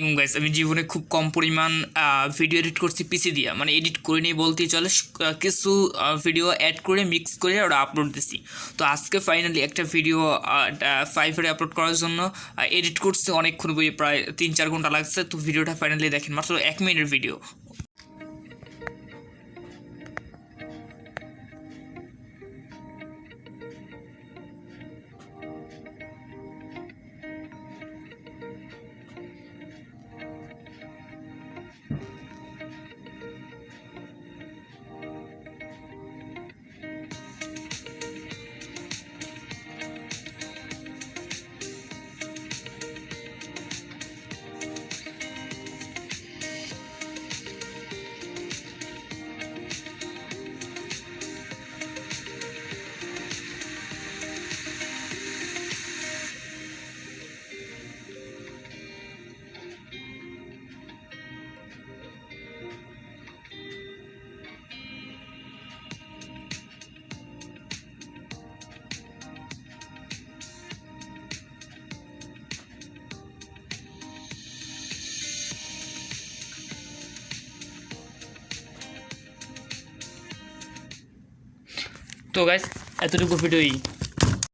আলাইকুম গাইস আমি জীবনে খুব কম পরিমাণ ভিডিও এডিট করছি পিসি দিয়ে। মানে এডিট করে নিয়ে বলতেই চলে কিছু ভিডিও অ্যাড করে মিক্স করে ওরা আপলোড দিছি। তো আজকে ফাইনালি একটা ভিডিও ফাইভে আপলোড করার জন্য এডিট করছি। অনেকক্ষণ বই প্রায় তিন চার ঘণ্টা লাগছে। তো ভিডিওটা ফাইনালি দেখেন, মাত্র এক মিনিটের ভিডিও তো গাইস এতটুকু ভিডিওই।